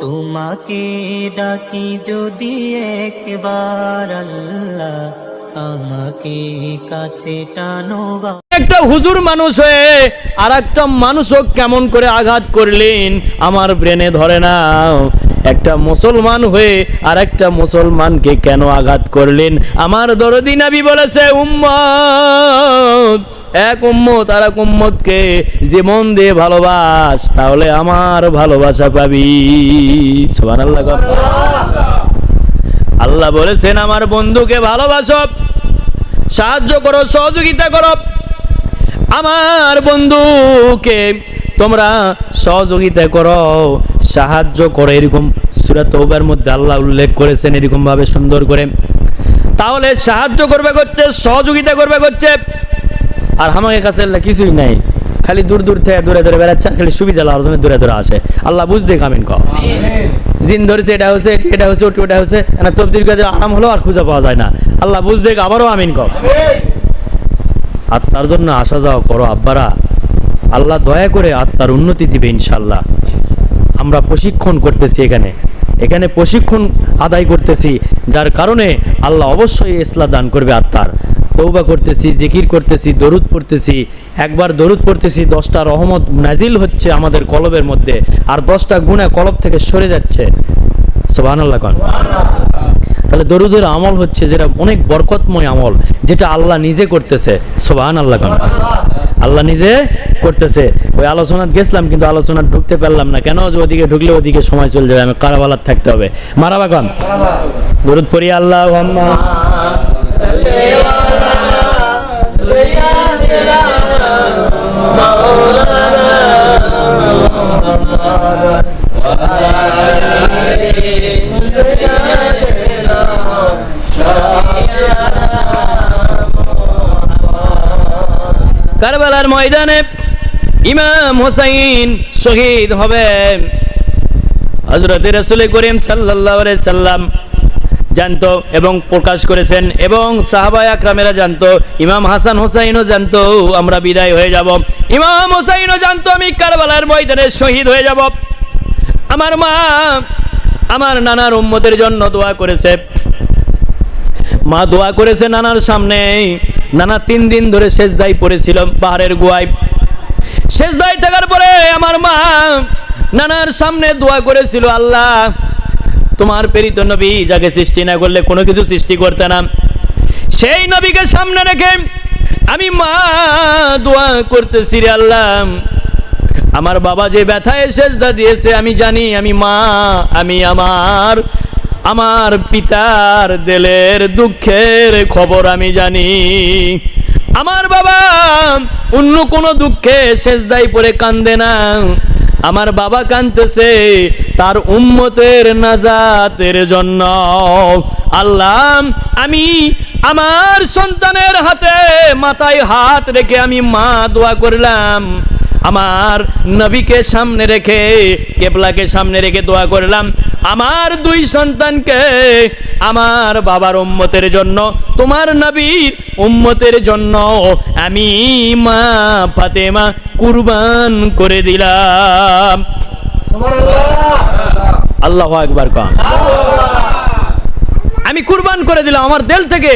তোমাকে ডাকি যদি একবার আল্লাহ আমাকে কাছে টানো একটা হুজুর মানুষ হয়ে আর একটা মানুষও কেমন করে আঘাত করলেন, আমার ব্রেনে ধরে না একটা মুসলমান হয়ে আর একটা মুসলমানকে কেন আঘাত করলেন? আমার দরদি বলেছে, উম্মত এক উম্মত আর এক উম্মতকে জীবন দিয়ে ভালোবাস, তাহলে আমার ভালোবাসা পাবি। সুবহানাল্লাহ আল্লাহ। বলেছেন, আমার বন্ধুকে ভালোবাসো, সাহায্য করো, সহযোগিতা করো। আমার বন্ধুকে তোমরা সহযোগিতা করো, সাহায্য করো। এরকম সুরা তৌবার মধ্যে আল্লাহ উল্লেখ করেছেন এরকম ভাবে সুন্দর করে। তাহলে সাহায্য করবে করছে, সহযোগিতা করবে করছে। আর আমাদের কাছে আল্লাহ কিছুই নাই। খালি দূর দূর থেকে দূরে দূরে বেড়াচ্ছে খালি সুবিধা লাভ জন্য দূরে দূরে আসে। আল্লাহ বুঝতে কামিন কর। জিন ধরেছে এটা হচ্ছে এটা হচ্ছে ওটি ওটা হচ্ছে না তবদির কাজে আরাম হলো আর খুঁজে পাওয়া যায় না। আল্লাহ বুঝতে আবারও আমিন কর। আত্মার জন্য আসা যাওয়া করো আব্বারা। আল্লাহ দয়া করে আত্মার উন্নতি দিবে ইনশাল্লাহ আমরা প্রশিক্ষণ করতেছি এখানে। এখানে প্রশিক্ষণ আদায় করতেছি যার কারণে আল্লাহ অবশ্যই ইসলা দান করবে আত্মার তৌবা করতেছি, জিকির করতেছি, দরুদ পড়তেছি। একবার দরুদ পড়তেছি, দশটা রহমত নাজিল হচ্ছে আমাদের কলবের মধ্যে। আর দশটা গুণা কলব থেকে সরে যাচ্ছে। সোহান আল্লাহ তাহলে দরুদের আমল হচ্ছে যেটা অনেক বরকতময় আমল, যেটা আল্লাহ নিজে করতেছে। সোবাহান আল্লাহ খান আল্লাহ নিজে করতেছে। ওই আলোচনা গেছিলাম, কিন্তু আলোচনা ঢুকতে পারলাম না। কেন? যে ওদিকে ঢুকলে ওদিকে সময় চলে যাবে। আমি কারাবালার থাকতে হবে। মারাবা খান দরুদ পড়ি আল্লাহ কারবালার ময়দানে ইমাম হোসাইন শহীদ হবে। হজরত রসুল করিম সাল্লাহ সাল্লাম জানতো এবং প্রকাশ করেছেন এবং সাহাবায় আকরামেরা জানতো, ইমাম হাসান হোসাইনও জানতো, আমরা বিদায় হয়ে যাব। ইমাম হোসাইনও জানতো, আমি কারবালার ময়দানে শহীদ হয়ে যাব। আমার মা আমার নানার উম্মতের জন্য দোয়া করেছে। মা দোয়া করেছে নানার সামনে। নানা তিন দিন ধরে শেষদাই পড়েছিল পাহাড়ের গুয়ায় শেষদাই থাকার পরে আমার মা নানার সামনে দোয়া করেছিল, আল্লাহ তোমার প্রেরিত নবী যাকে সৃষ্টি না করলে কোনো কিছু সৃষ্টি করতে না। সেই নবীকে সামনে রেখে আমি মা দোয়া করতেছি রে আল্লাহ। আমার বাবা যে ব্যথায় সেজদা দিয়েছে, আমি জানি, আমি মা, আমি আমার আমার পিতার দেলের দুঃখের খবর আমি জানি। আমার বাবা অন্য কোনো দুঃখে শেষদাই পরে কান্দে না। আমার বাবা কান্দতেছে তার উম্মতের নাজাতের জন্য। আল্লাহ, আমি আমার সন্তানের হাতে মাথায় হাত রেখে আমি মা দোয়া করলাম। আমার নবীকে সামনে রেখে, কেবলাকে সামনে রেখে দোয়া করলাম। আমার দুই সন্তানকে আমার বাবার উম্মতের জন্য, তোমার নবীর উম্মতের জন্য আমি মা ফাতেমা কুরবান করে দিলাম। আল্লাহ একবার কম আমি কুরবান করে দিলাম, আমার দেল থেকে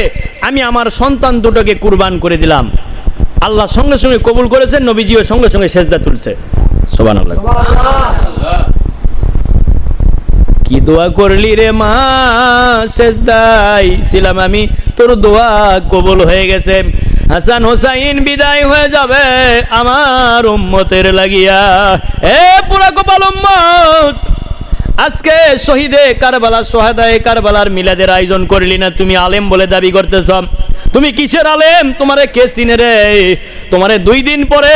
আমি আমার সন্তান দুটোকে কুরবান করে দিলাম। আল্লাহ সঙ্গে সঙ্গে কবুল করেছেন নবীজিও সঙ্গে সঙ্গে সেজদা তুলছে। সোবান আল্লাহ কি দোয়া করলি রে মা? সেজদাই ছিলাম আমি, তোর দোয়া কবুল হয়ে গেছে। হাসান হোসাইন, বিদায় হয়ে যাবে আমার উম্মতের লাগিয়া। এ পুরা কপাল উম্মত, আজকে শহীদে কারবালা সোহাদায় কারবালার মিলাদের আয়োজন করলি না, তুমি আলেম বলে দাবি করতেছ। তুমি কিসের আলেম? তোমারে কে চিনে রে? তোমারে দুই দিন পরে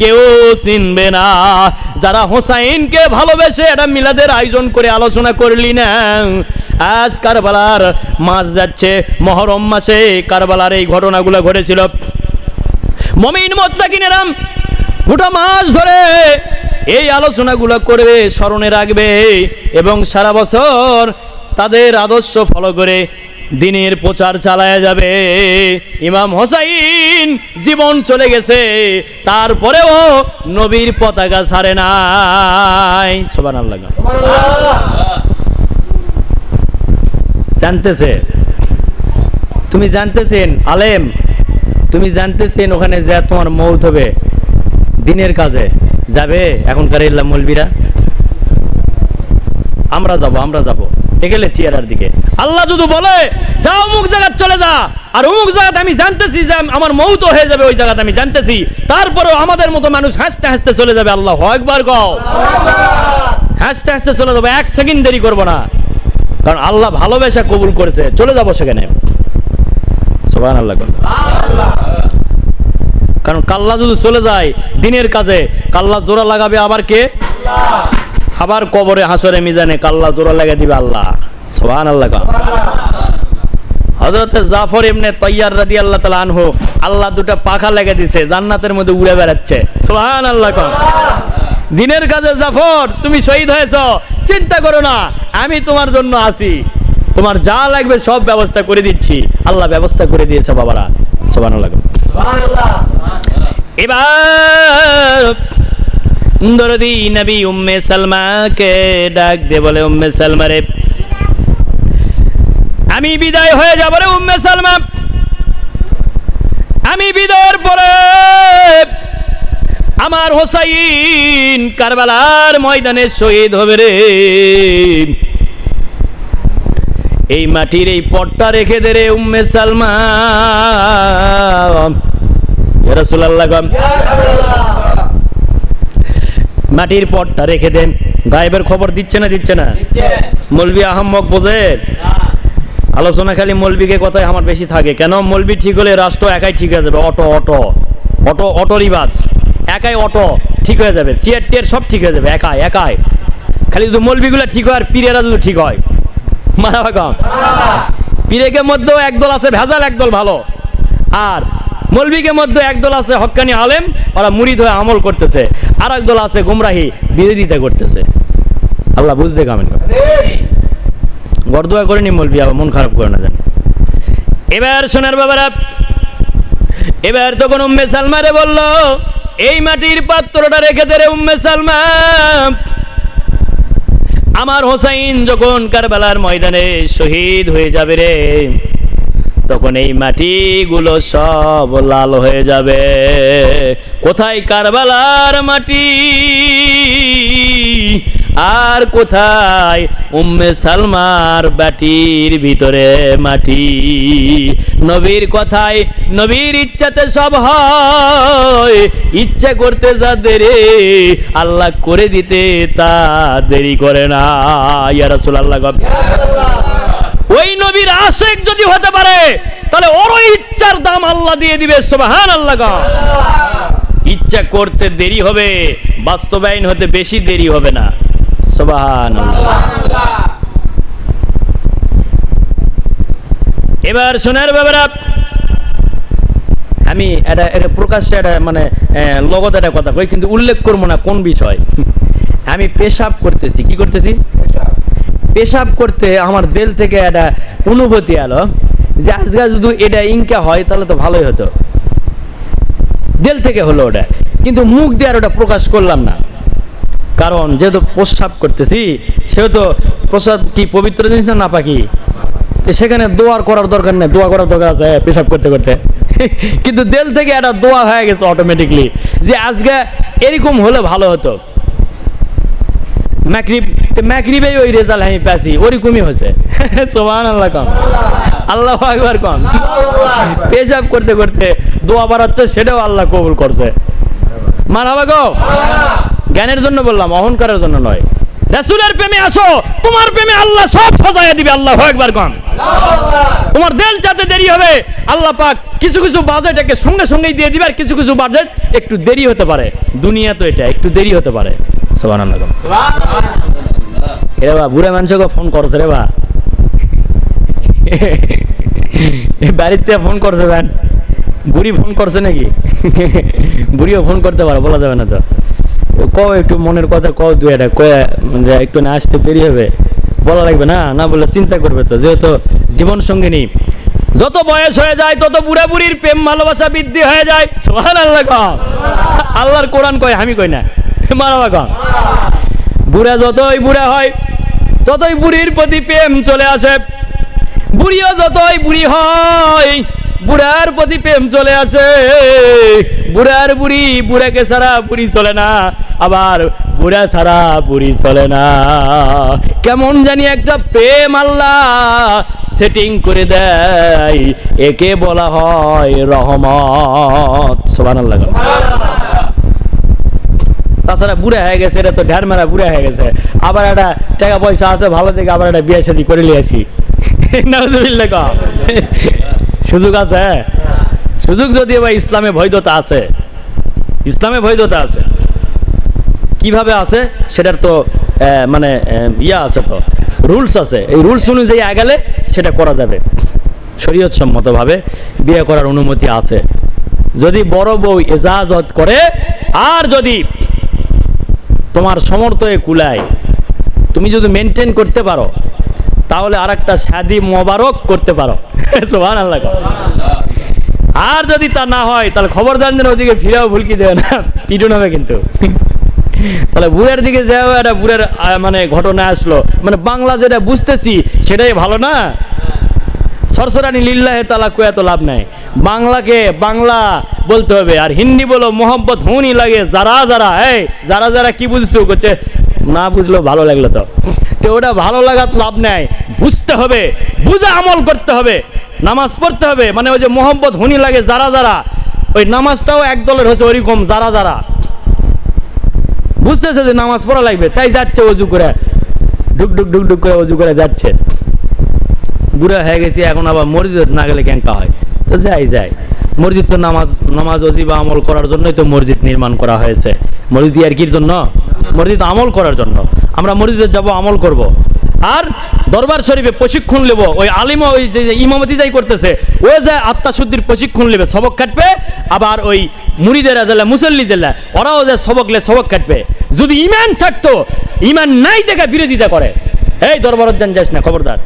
কেউ চিনবে না। যারা হোসাইনকে ভালোবেসে এটা মিলাদের আয়োজন করে আলোচনা করলি না। আজ কারবালার মাস যাচ্ছে, মহরম মাসে কারবালার এই ঘটনাগুলো ঘটেছিল। মমিন মোত্তাকিনেরাম গোটা মাস ধরে এই আলোচনাগুলো করবে, স্মরণে রাখবে এবং সারা বছর তাদের আদর্শ ফলো করে দিনের প্রচার চালায় যাবে। ইমাম হোসাইন জীবন চলে গেছে, তারপরেও নবীর পতাকা ছাড়ে নাই। সোবান জানতেছে? তুমি জানতেছেন, আলেম? তুমি জানতেছেন ওখানে যা তোমার মৌত হবে, দিনের কাজে যাবে এখনকার ইল্লাম মলবিরা আমরা যাব আমরা যাব। এগেলে চেয়ারার দিকে। আল্লাহ যদি বলে যা অমুক জায়গা চলে যা। আর অমুক জায়গাতে আমি জানতেছি যে আমার মৌত হয়ে যাবে, ওই জায়গাতে আমি জানতেছি। তারপরেও আমাদের মতো মানুষ হাসতে হাসতে চলে যাবে, আল্লাহ একবার গাও হাসতে হাসতে চলে যাব, এক সেকেন্ড দেরি করব না। কারণ আল্লাহ ভালোবাসা কবুল করেছে। চলে যাব সেখানে। সোবান আল্লাহ কারণ কাল্লা যদি চলে যায় দিনের কাজে, কাল্লা জোড়া লাগাবে আবার কে? আবার কবরে হাসরে মিজানে কাল্লা জোড়া লাগিয়ে দিবে আল্লাহ। সোহান আল্লাহ হজরতে জাফর এমনি তৈয়ার রাদি আল্লাহ তালা আনহু আল্লাহ দুটা পাখা লেগে দিছে জান্নাতের মধ্যে উড়ে বেড়াচ্ছে। সোহান আল্লাহ দিনের কাজে জাফর তুমি শহীদ হয়েছ চিন্তা করো না আমি তোমার জন্য আছি। তোমার যা লাগবে সব ব্যবস্থা করে দিচ্ছি। আল্লাহ ব্যবস্থা করে দিয়েছে বাবারা। সোহান আল্লাহ এবার দরদি নবী উম্মে সালমাকে ডাক দে বলে, উম্মে সালমা রে, আমি বিদায় হয়ে যাব রে উম্মে সালমা। আমি বিদায়ের পরে আমার হোসাইন কারবালার ময়দানে শহীদ হবে রে। এই মাটির এই পটটা রেখে দে রে উম্মে সালমা। রসুল্লাহ মাটির পটটা রেখে দেন। গায়েবের খবর দিচ্ছে না দিচ্ছে না? মলবি আহম্মক বোঝে? আলোচনা খালি মলবিকে কথাই আমার বেশি থাকে। কেন? মলবি ঠিক হলে রাষ্ট্র একাই ঠিক হয়ে যাবে। Auto auto. অটো অটো রিবাস একাই অটো ঠিক হয়ে যাবে। চেয়ার টিয়ার সব ঠিক হয়ে যাবে। একাই একাই। খালি শুধু মলবিগুলো ঠিক হয় আর পীরেরা শুধু ঠিক হয়। মারা ভাগম। পীরেকের মধ্যেও একদল আছে ভেজাল একদল ভালো। আর মলবিকের মধ্যে একদল আছে হক্কানি আলেম, ওরা মুরিদ হয়ে আমল করতেছে। আর একদল আছে গুমরাহি, বিরোধিতা করতেছে। আল্লাহ বুঝতে কামেন গরদোয়া করে নি মলবি আবার মন খারাপ করে না জানি। এবার সোনার বাবারা, এবার তখন উম্মে সালমারে বলল, এই মাটির পাত্রটা রেখে দে রে উম্মে সালমা। আমার হোসাইন যখন কারবালার ময়দানে শহীদ হয়ে যাবে রে তখন এই মাটিগুলো সব লাল হয়ে যাবে। কোথায় কারবালার মাটি? আর কোথায় উম্মে সালমার বাটির ভিতরে মাটি? নবীর কথায় নবীর ইচ্ছাতে সব হয়। ইচ্ছা করতে যা দেরে, আল্লাহ করে দিতে তা দেরি করে না। ইয়া রাসূলুল্লাহ ওই নবীর আশেক যদি হতে পারে, তাহলে ওরও ইচ্ছার দাম আল্লাহ দিয়ে দিবে সুবহান আল্লাহ ইচ্ছা করতে দেরি হবে, বাস্তবায়ন হতে বেশি দেরি হবে না সুবহান এবার শোনার বাবারা আমি এটা এটা প্রকাশ্যে এটা মানে লগত একটা কথা কই, কিন্তু উল্লেখ করব না কোন বিষয়। আমি পেশাব করতেছি, কি করতেছি? পেশাব। করতে আমার দিল থেকে একটা অনুভূতি এলো যে আজকে যদি এটা ইনকা হয়, তাহলে তো ভালোই হতো। দিল থেকে হলো ওটা। কিন্তু মুখ দিয়ে আর ওটা প্রকাশ করলাম না। কারণ যেহেতু প্রস্রাব করতেছি, সেহেতু প্রস্রাব কি পবিত্র জিনিস না নাপাকি? সেখানে দোয়ার করার দরকার নেই, দোয়া করার দরকার আছে পেশাব করতে করতে। কিন্তু দেল থেকে একটা দোয়া হয়ে গেছে অটোমেটিকলি যে আজকে এরকম হলে ভালো হতো। ম্যাকরিব ম্যাকরিবে ওই রেজাল্ট আমি পেয়েছি ওরকমই হয়েছে সোমান আল্লাহ কম আল্লাহ একবার কম পেশাব করতে করতে দোয়া বাড়াচ্ছে সেটাও আল্লাহ কবুল করছে। মারাবা গো? জ্ঞানের জন্য বললাম অহংকারের জন্য নয়। রাসূলের প্রেমে আসো তোমার প্রেমে আল্লাহ সব সাজাইয়া দিবে আল্লাহ একবার কম তোমার দেল যাতে দেরি হবে। আল্লাহ পাক কিছু কিছু বাজেট একে সঙ্গে সঙ্গেই দিয়ে দিবে, আর কিছু কিছু বাজেট একটু দেরি হতে পারে। দুনিয়া তো এটা, একটু দেরি হতে পারে। সুবহানাল্লাহ। রে বা, বুড়া মানুষকে ফোন করছে রে বা। বাড়িতে ফোন করছে ব্যান বুড়ি ফোন করছে নাকি? বুড়িও ফোন করতে পারে, বলা যাবে না তো। কও একটু মনের কথা কও দু এটা কয়ে মানে একটু না আসতে দেরি হবে। বলা লাগবে না না বলে চিন্তা করবে তো, যেহেতু জীবন সঙ্গিনী। যত বয়স হয়ে যায়, তত বুড়া বুড়ির প্রেম ভালোবাসা বৃদ্ধি হয়ে যায়। আল্লাহ আল্লাহর কোরআন কয়, আমি কই না। মারাবা বুড়া যতই বুড়া হয়, ততই বুড়ির প্রতি প্রেম চলে আসে। বুড়িও যতই বুড়ি হয়, বুড়ার প্রতি প্রেম চলে আসে। বুড়ার বুড়ি, বুড়াকে ছাড়া বুড়ি চলে না। আবার বুড়া ছাড়া বুড়ি চলে না। কেমন জানি একটা প্রেম আল্লাহ সেটিং করে দেয়। একে বলা হয় রহমত। সোবান তাছাড়া বুড়া হয়ে গেছে, এটা তো ঢের মেরা বুড়া হয়ে গেছে। আবার একটা টাকা পয়সা আছে, ভালো থেকে আবার একটা বিয়ে শাদি করে নিয়ে আসি। সুযোগ আছে সুযোগ যদি বা ইসলামে বৈধতা আছে। ইসলামে বৈধতা আছে। কীভাবে আছে, সেটার তো মানে ইয়া আছে তো, রুলস আছে। এই রুলস অনুযায়ী আগালে সেটা করা যাবে। শরীয়ত সম্মতভাবে বিয়ে করার অনুমতি আছে। যদি বড় বউ এজাজত করে, আর যদি তোমার সমর্থয়ে কুলায়, তুমি যদি মেনটেন করতে পারো, তাহলে আর একটা শাদি মোবারক করতে পারো। আর যদি তা না হয়, তাহলে খবর জানছেন ওদিকে ফিরেও ভুলকি দেবে না। পিটুন হবে কিন্তু। তাহলে বুড়ের দিকে যাও, একটা বুড়ের মানে ঘটনা আসলো। মানে বাংলা যেটা বুঝতেছি, সেটাই ভালো না? সরসরানি লিল্লাহে তালা কুয়া তো লাভ নাই। বাংলাকে বাংলা বলতে হবে, আর হিন্দি বলো মোহাম্মত হুনি লাগে, যারা যারা, এই, যারা যারা কি বুঝছ? করছে না বুঝলো, ভালো লাগল তো। তো ওটা ভালো লাগাত লাভ নাই। বুঝতে হবে, বুঝে আমল করতে হবে, নামাজ পড়তে হবে। মানে ওই যে মোহাম্মত হুনি লাগে, যারা যারা, ওই নামাজটাও এক দলের হচ্ছে ওইরকম যারা যারা। বুঝতেছে যে নামাজ পড়া লাগবে, তাই যাচ্ছে অজু করে। ডুক ডুক ডুক ডুক করে অজু করে যাচ্ছে। বুড়া হয়ে গেছে, এখন আবার মসজিদ না গেলে ক্যাঙ্কা হয়? তো যাই যাই। মসজিদ তো নামাজ নামাজ অজিবা আমল করার জন্যই তো মসজিদ নির্মাণ করা হয়েছে। মসজিদ আর কির জন্য? মসজিদ আমল করার জন্য। আমরা মসজিদে যাব, আমল করব। আর দরবার শরীফে প্রশিক্ষণ নেব। ওই আলিম ওই যে ইমামতি যাই করতেছে, ও যে আত্মাশুদ্ধির প্রশিক্ষণ নেবে, সবক কাটবে। আবার ওই মুড়িদেরা জেলা, মুসল্লি জেলা, ওরাও যে সবক লে সবক কাটবে। যদি ইমান থাকতো, ইমান নাই দেখা বিরোধিতা করে। এই দরবার যান যাস না, খবরদার।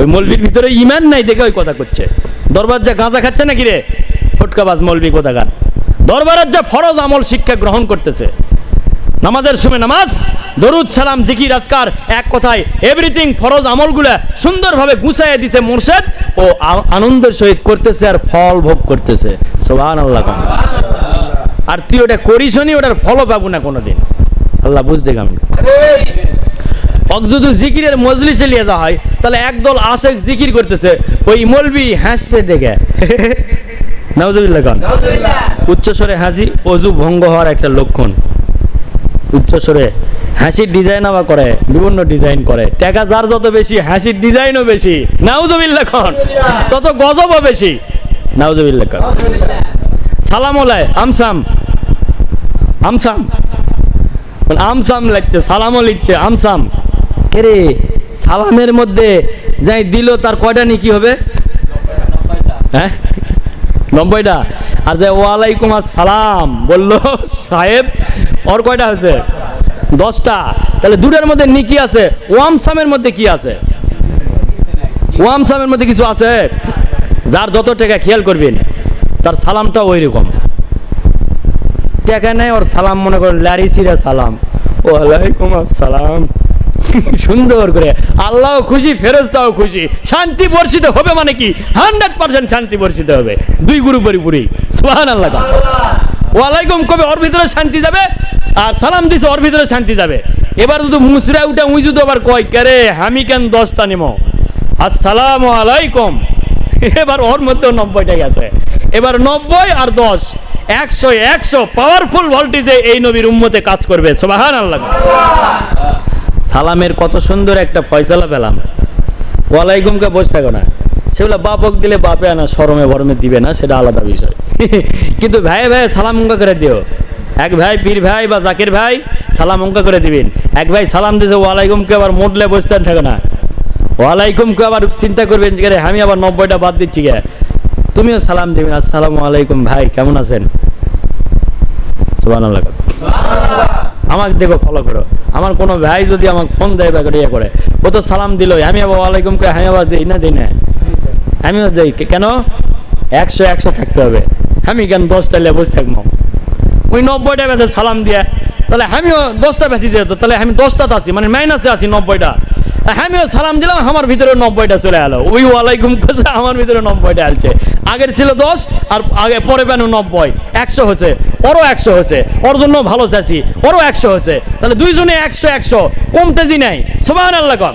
ওই মলবির ভিতরে ইমান নাই দেখে ওই কথা করছে। দরবার যা গাঁজা খাচ্ছে নাকি রে? ফটকাবাজ মলবি কোথাকার। দরবারের যা ফরজ আমল শিক্ষা গ্রহণ করতেছে। নামাজের সময় নামাজ দরুদ সালাম জিকির আজকার এক কথায় এভরিথিং ফরজ আমলগুলা সুন্দরভাবে গুছাইয়ে দিছে মোর্শেদ ও আনন্দের সহিত করতেছে আর ফল ভোগ করতেছে। সোহান আল্লাহ আর তুই ওটা করিসনি ওটার ফলও পাবো না কোনোদিন। আল্লাহ বুঝতে অক যদি জিকিরের মজলিসে নিয়ে যাওয়া হয় তাহলে একদল আশেক জিকির করতেছে ওই মলবি হাসপে দেখে। নাউজুবিল্লাহ খান উচ্চস্বরে হাসি অজু ভঙ্গ হওয়ার একটা লক্ষণ। উচ্চস্বরে হাসির ডিজাইন আবার করে, বিভিন্ন ডিজাইন করে। টাকা যার যত বেশি, হাসির ডিজাইনও বেশি। নাউজুবিল্লাহ খান তত গজবও বেশি। নাউজুবিল্লাহ খান সালাম ওলায় আমসাম। আমসাম। মানে আমসাম লাগছে সালামও লিখছে, আমসাম। কেরে সালামের মধ্যে যাই দিল, তার কয়টা কি হবে? হ্যাঁ? নব্বইটা। আর যে ওয়ালাইকুম আসসালাম বলল, সাহেব ওর কয়টা হয়েছে? দশটা। তাহলে দুটার মধ্যে নিকি আছে? ওয়ামসামের মধ্যে কি আছে? ওয়ামসামের মধ্যে কিছু আছে? যার যত টাকা খেয়াল করবেন, তার সালামটা ওই রকম টাকা নেই, ওর সালাম মনে করেন লারিসিরা সালাম। ওয়ালাইকুম আসসালাম। সুন্দর করে। আল্লাহ খুশি ফেরস্তাও খুশি। শান্তি বর্ষিত হবে মানে কি? হান্ড্রেড পার্সেন্ট শান্তি বর্ষিত হবে। দুই গুরু পরিপুরি সুহান আল্লাহ। ওয়ালাইকুম, কবে ওর ভিতরে শান্তি যাবে? আর সালাম দিছে, ওর ভিতরে শান্তি যাবে। এবার যদি মুসরা উঠা উই যদি আবার কয় কেরে আমি কেন দশটা নিমো? আসসালাম আলাইকুম। এবার ওর মধ্যেও নব্বইটাই আছে এবার নব্বই আর দশ, একশো একশো পাওয়ারফুল ভোল্টেজে এই নবীর উম্মতে কাজ করবে। সোবাহান আল্লাহ সালামের কত সুন্দর একটা ফয়সালা পেলাম। ওয়ালাইকুমকে বসে থাকো না। সেগুলো বাপক দিলে বাপে আনা, সরমে বরমে দিবে না, সেটা আলাদা বিষয়। কিন্তু ভাই ভাই, সালাম অঙ্কা করে দিও। এক ভাই, পীর ভাই বা জাকির ভাই, সালাম অঙ্কা করে দিবেন। এক ভাই সালাম দিয়েছে ওয়ালাইকুমকে আবার মোটলে বসতে থাকে না। ওয়ালাইকুমকে আবার চিন্তা করবেন যে আমি আবার নব্বইটা বাদ দিচ্ছি গে তুমিও সালাম দিবেন, আসসালামু আলাইকুম ভাই, কেমন আছেন? সুবহানাল্লাহ। আমাকে দেখো ফলো করো। আমার কোনো ভাই যদি আমাকে ফোন দেয় বা ইয়ে করে, ও তো সালাম দিল, আমি আবার ওয়ালাইকুম কে আমি আবার দিই না দিই না। আমিও দিই। কেন? একশো একশো থাকতে হবে। আমি কেন দশটা লে থাকব? ওই নব্বইটা বেঁচে সালাম দিয়ে। তাহলে আমিও দশটা বেশি যেত তাহলে আমি দশটাতে আছি মানে মাইনাসে আছি নব্বইটা। আমিও সালাম দিলাম, আমার ভিতরে নব্বইটা চলে এলো। ওই ওয়ালাইকুম কাছে আমার ভিতরে নব্বইটা আসছে আগের ছিল দশ, আর আগে পরে পেন নব্বই। একশো হয়েছে। ওরও একশো হয়েছে। ওর জন্য ভালো চাচ্ছি ওরও একশো হয়েছে। তাহলে দুইজনে একশো একশো কমতেজি নাই। সোমান আল্লাহ কন।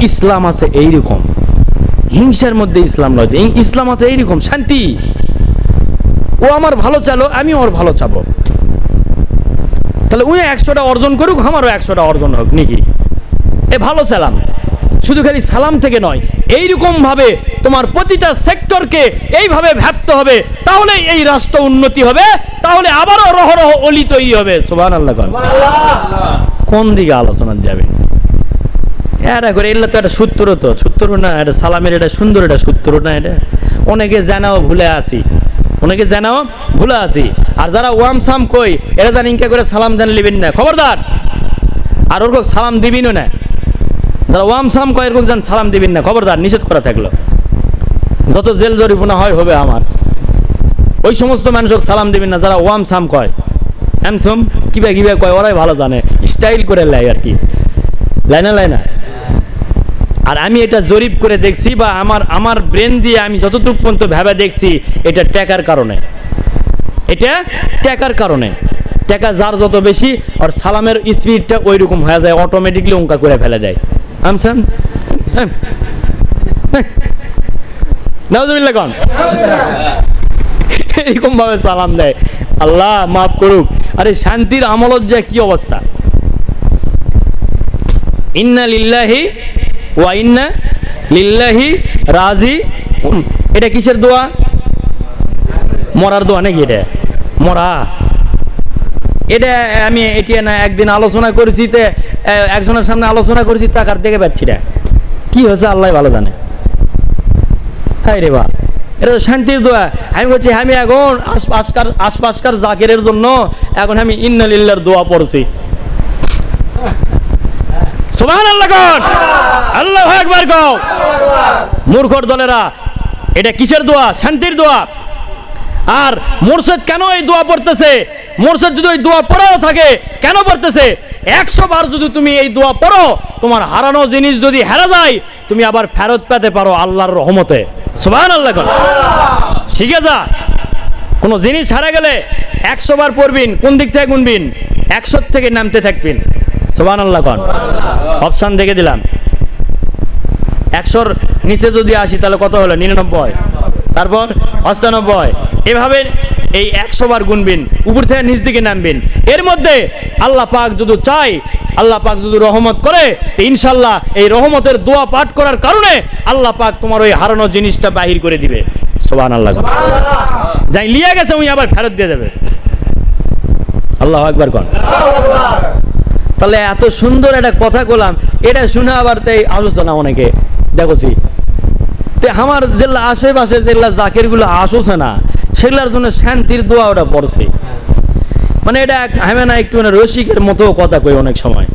ইসলাম আছে এইরকম। হিংসার মধ্যে ইসলাম নয় ইসলাম আছে এইরকম, শান্তি। ও আমার ভালো চালো, আমি ওর ভালো চাবো। তাহলে উনি একশোটা অর্জন করুক, আমারও একশোটা অর্জন হোক, নাকি? এ ভালো সালাম। শুধু খালি সালাম থেকে নয় এইরকম ভাবে তোমার প্রতিটা সেক্টরকে এইভাবে ভাবতে হবে তাহলে এই রাষ্ট্র উন্নতি হবে তাহলে আবারও রহ রহ অলি তৈরি হবে। সোবান আল্লাহ কোন দিকে আলোচনা যাবে? এটা করে এগুলো তো একটা সূত্র তো সূত্র না এটা সালামের এটা সুন্দর এটা সূত্র না এটা? অনেকে জানাও ভুলে আসি অনেকে জানাও ভুলে আসি আর যারা ওয়াম সাম কই এটা জান করে সালাম জান লিবেন না। খবরদার। আর ওরকম সালাম দিবিনও না। যারা ওয়াম সাম কয় এরকম জান সালাম দিবেন না, খবরদার, নিষেধ করা থাকল। যত জেল জরিমানা হয় হবে আমার। ওই সমস্ত মানুষক সালাম দিবেন না, যারা ওয়াম সাম কয়। এমসম কিবা কিবা কয়, ওরাই ভালো জানে। স্টাইল করে লাই আর কি। লাইনা লাইনা। আর আমি এটা জরিপ করে দেখছি বা আমার আমার ব্রেন দিয়ে আমি যতটুকু পর্যন্ত ভেবে দেখছি, এটা ট্যাকার কারণে। এটা ট্যাকার কারণে। টাকা যার যত বেশি, আর সালামের স্পিডটা ওই রকম হয়ে যায় অটোমেটিকলি অঙ্কা করে ফেলে যায় আমসান নাউজুবিল্লাহ এরকম ভাবে সালাম দেয়। আল্লাহ মাফ করুক। আরে শান্তির আমলত যে কি অবস্থা? ইন্না লিল্লাহি ওয়া ইন্না লিল্লাহি রাজি। এটা কিসের দোয়া? মরার দোয়া নাকি এটা? মরা। এটা আমি এটি না একদিন আলোচনা করেছি তে একজনের সামনে আলোচনা করেছি তাকার দেখে পাচ্ছি না কি হয়েছে? আল্লাহ ভালো জানে। হাই রে বা এটা শান্তির দোয়া। আমি বলছি, আমি এখন আশপাশকার আশপাশকার জাকিরের জন্য এখন আমি ইন্নালিল্লার দোয়া পড়ছি। সুবহান আল্লাহ কন আল্লাহ একবার কও। মূর্খর দলেরা, এটা কিসের দোয়া? শান্তির দোয়া। আর মোরশেদ কেন এই দোয়া পড়তেছে? মোরশেদ যদি ওই দোয়া পড়াও থাকে, কেন পড়তেছে? একশো বার যদি তুমি এই দোয়া পড়ো, তোমার হারানো জিনিস যদি হেরা যায়, তুমি আবার ফেরত পেতে পারো আল্লাহর রহমতে। সুবহান আল্লাহ শিখে যা কোনো জিনিস হারা গেলে একশো বার পড়বিন, কোন দিক থেকে গুনবিন? একশো থেকে নামতে থাকবেন। সোবান আল্লাহ কন অপশান দেখে দিলাম। একশোর নিচে যদি আসি, তাহলে কত হলো? নিরানব্বই। তারপর অষ্টানব্বই। এভাবে এই একশো বার গুনবিন উপর থেকে নিচ দিকে নামবেন। এর মধ্যে আল্লাহ পাক যদি চাই আল্লাহ পাক যদি রহমত করে ইনশাল্লাহ এই রহমতের দোয়া পাঠ করার কারণে আল্লাহ পাক তোমার ওই হারানো জিনিসটা বাহির করে দিবে। সোবান আল্লাহ যাই লিয়া গেছে উনি আবার ফেরত দিয়ে যাবে। আল্লাহ একবার কন। তাহলে এত সুন্দর একটা কথা বললাম এটা শুনে আবার তাই আলোচনা অনেকে। দেখছি তে আমার যেগুলা আশেপাশে যেগুলা জাকেরগুলো আসছে না। সেগুলার জন্য শান্তির দোয়া ওটা পড়ছে। মানে এটা আমি না একটু মানে রসিকের মতো কথা কই অনেক সময়।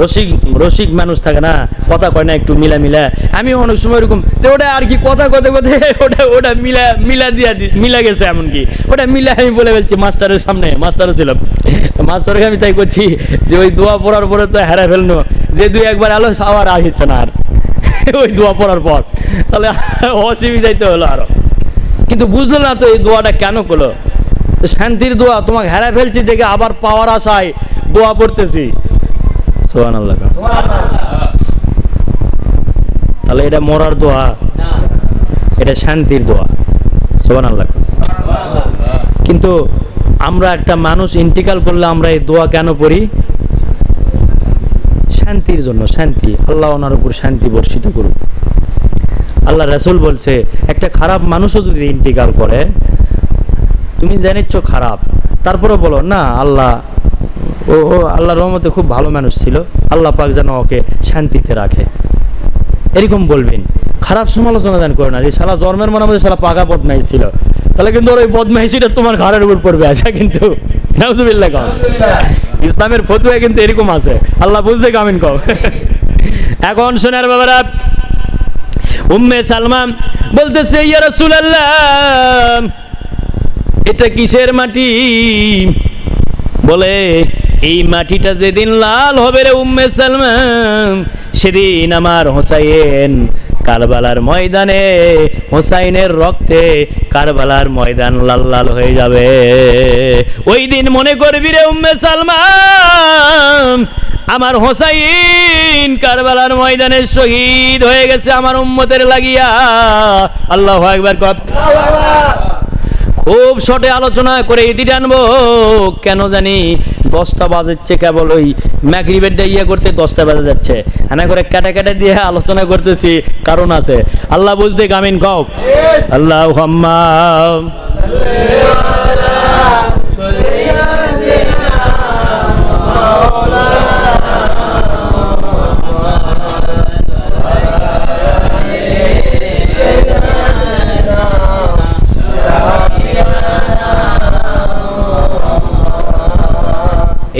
রসিক রসিক মানুষ থাকে না, কথা কয় না একটু মিলা মিলা। আমি অনেক সময় এরকম, তো ওটা আর কি কথা কথা কথা ওটা ওটা মিলা মিলা দিয়া মিলা গেছে এমনকি। ওটা মিলা আমি বলে ফেলছি মাস্টারের সামনে মাস্টারও ছিলাম মাস্টারকে আমি তাই করছি যে ওই দোয়া পড়ার পরে তো হেরা ফেলনো, যে দুই একবার আলো আবার আসছে না আর। ওই দোয়া পড়ার পর। তাহলে অসুবিধাই তো হলো আরও। কিন্তু বুঝলো না তো এই দোয়াটা কেন করল? তো শান্তির দোয়া, তোমাকে হেরা ফেলছি দেখে আবার পাওয়ার আশায় দোয়া পড়তেছি। সোহান তাহলে এটা মরার দোয়া, এটা শান্তির দোয়া। সোহান আল্লাহ কিন্তু আমরা একটা মানুষ ইন্টিকাল করলে আমরা এই দোয়া কেন পড়ি? শান্তির জন্য, শান্তি। আল্লাহ ওনার উপর শান্তি বর্ষিত করুন আল্লাহ রাসুল বলছে, একটা খারাপ মানুষও যদি ইন্টিকাল করে, তুমি জানিচ্ছ খারাপ তারপরে বলো, না, আল্লাহ, ও ও আল্লাহ রহমতে খুব ভালো মানুষ ছিল, আল্লাহ পাক যেন ওকে শান্তিতে রাখে। এরকম বলবেন। খারাপ সমালোচনা দান করে না, যে সারা জন্মের মনে মধ্যে সারা পাকা বদমাইশ ছিল। তাহলে কিন্তু ওর ওই বদমাইশিটা তোমার ঘরের উপর পড়বে আচ্ছা কিন্তু ইসলামের ফতুয়া কিন্তু এরকম আছে। আল্লাহ বুঝতে কামিন কও। এখন শোনার বাবারা উম্মে সালমান বলতেছে, ইয়া রাসূলুল্লাহ, এটা কিসের মাটি? বলে, এই মাটিটা যেদিন লাল হবে রে উম্মে সালমান, সেদিন আমার হোসাইন কারবালার ময়দানে, হোসাইনের রক্তে কারবালার ময়দান লাল লাল হয়ে যাবে। ওই দিন মনে করবি রে উম্মে সালমান আমার হোসাইন কারবালার ময়দানে শহীদ হয়ে গেছে আমার উম্মতের লাগিয়া। আল্লাহ একবার খুব শর্টে আলোচনা করে ইতি টানবো। কেন জানি দশটা বাজাচ্ছে কেবল ওই ম্যাকরিবেডটা ইয়ে করতে দশটা বাজে যাচ্ছে। হ্যাঁ করে কেটে কেটে দিয়ে আলোচনা করতেছি, কারণ আছে। আল্লাহ বুঝতে কামিন কও আল্লাহ হাম্মা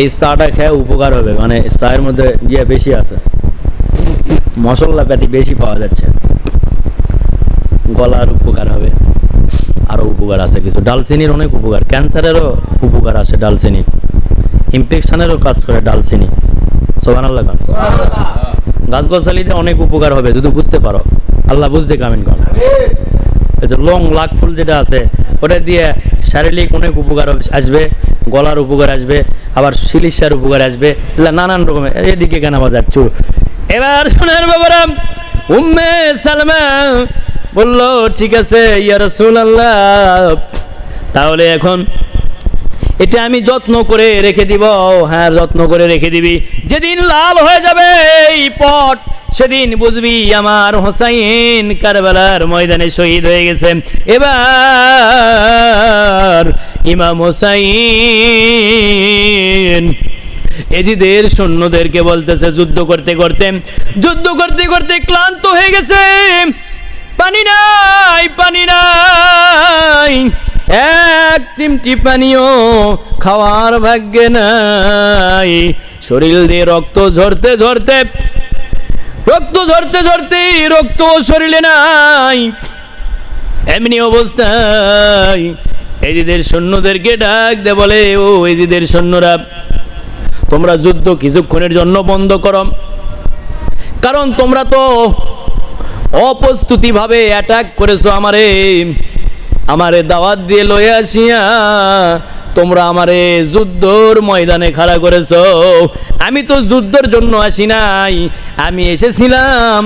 এই চাটা খেয়ে উপকার হবে মানে চায়ের মধ্যে ইয়ে বেশি আছে। মশলা পাতি বেশি পাওয়া যাচ্ছে। গলার উপকার হবে, আরও উপকার আছে কিছু। ডালচিনির অনেক উপকার, ক্যান্সারেরও উপকার আছে ডালচিনি। ইনফেকশনেরও কাজ করে ডালচিনি। সোহান আল্লাহ গান গাছগাছালিতে অনেক উপকার হবে, যদি বুঝতে পারো। আল্লাহ বুঝতে কামিন কর। লং লাখ ফুল যেটা আছে, ওটা দিয়ে শারীরিক অনেক উপকার আসবে, গলার উপকার আসবে, আবার চিকিৎসার উপকার আসবে এগুলা নানান রকমের, এদিকে কেন আবার যাচ্ছ? এবার শোনার বাবারা, উম্মে সালমা বলল, ঠিক আছে, ইয়া রাসূলুল্লাহ। তাহলে এখন এটা আমি যত্ন করে রেখে দিব হ্যাঁ যত্ন করে রেখে দিবি। যেদিন লাল হয়ে যাবে, এই পট সেদিন বুঝবি আমার হোসাইন কারবালার ময়দানে শহীদ হয়ে গেছে। এবার ইমাম হোসাইন এজিদের সৈন্যদেরকে বলতেছে, যুদ্ধ করতে করতে, যুদ্ধ করতে করতে ক্লান্ত হয়ে গেছে। পানি নাই পানি নাই। এক চিমটি পানিও খাওয়ার ভাগ্যে নাই। শরীর দিয়ে রক্ত ঝরতে ঝরতে রক্ত ঝরতে ঝরতে রক্ত শরীরে নাই। এমনি অবস্থায় এজিদের সৈন্যদেরকে ডাক দে বলে, ও এজিদের সৈন্যরা, তোমরা যুদ্ধ কিছুক্ষণের জন্য বন্ধ করো। কারণ তোমরা তো অপ্রস্তুতি ভাবে অ্যাটাক করেছ আমারে। আমারে দাওয়াত দিয়ে লয়ে আসিয়া তোমরা আমারে যুদ্ধর ময়দানে খাড়া করেছ। আমি তো যুদ্ধর জন্য আসি নাই। আমি এসেছিলাম